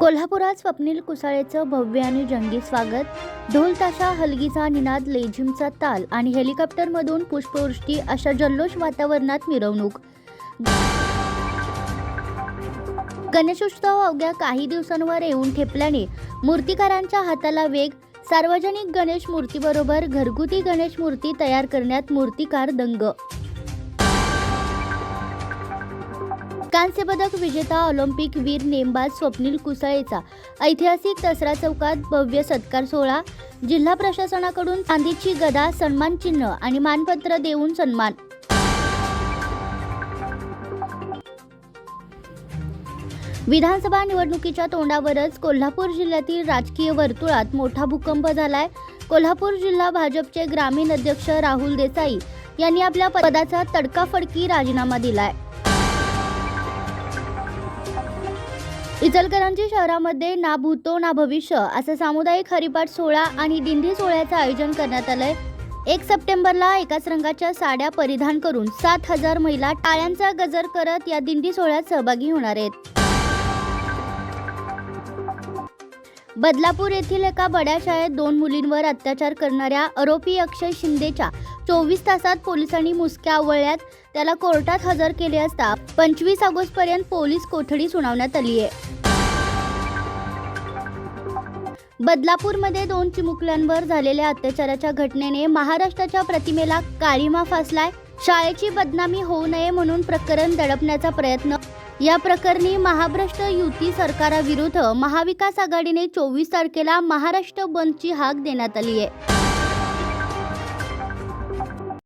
कोल्हापुरात स्वप्नील कुसाळेचं भव्य आणि जंगी स्वागत. ढोल ताशा हलगीचा निनाद लेझिमचा ताल आणि हेलिकॉप्टरमधून पुष्पवृष्टी अशा जल्लोष वातावरणात मिरवणूक. गणेशोत्सव अवघ्या काही दिवसांवर येऊन ठेपल्याने मूर्तिकारांच्या हाताला वेग. सार्वजनिक गणेश मूर्तीबरोबर घरगुती गणेश मूर्ती तयार करण्यात मूर्तिकार दंग. कांस्य पदक विजेता ऑलिम्पिक वीर नेमबाज स्वप्नील कुसळेचा. ऐतिहासिक दसरा चौकात भव्य सत्कार सोहळा. जिल्हा प्रशासनाकडून चांदीची गदा सन्मान चिन्ह आणि मानपत्र देऊन सन्मान. विधानसभा निवडणुकीच्या तोंडावरच कोल्हापूर जिल्ह्यातील राजकीय वर्तुळात मोठा भूकंप झालाय. कोल्हापूर जिल्हा भाजपचे ग्रामीण अध्यक्ष राहुल देसाई यांनी आपल्या पदाचा तडकाफडकी राजीनामा दिलाय. इचलकरांची शहरामध्ये ना भूतो ना भविष्य असं सामुदायिक हरिपाठ सोहळा आणि दिंडी सोहळ्याचं आयोजन करण्यात आलंय. एक सप्टेंबरला एकाच रंगाच्या साड्या परिधान करून सात हजार महिला टाळ्यांचा गजर करत या दिंडी सोहळ्यात सहभागी होणार आहेत. बदलापूर येथील एका बड्या शाळेत दोन मुलींवर अत्याचार करणाऱ्या आरोपी अक्षय शिंदेच्या चोवीस तासात पोलिसांनी मुसक्या आवळल्यात. त्याला कोर्टात हजर केले असता पंचवीस ऑगस्ट पर्यंत पोलीस कोठडी सुनावण्यात आली आहे बदलापूरमध्ये दोन चिमुकल्यांवर झालेल्या अत्याचाराच्या घटनेने महाराष्ट्राच्या प्रतिमेला काळीमा फासलाय. शाळेची बदनामी होऊ नये म्हणून प्रकरण दडपण्याचा प्रयत्न. या प्रकरणी महाभ्रष्ट युती सरकाराविरुद्ध महाविकास आघाडीने चोवीस तारखेला महाराष्ट्र बंदची हाक देण्यात आली आहे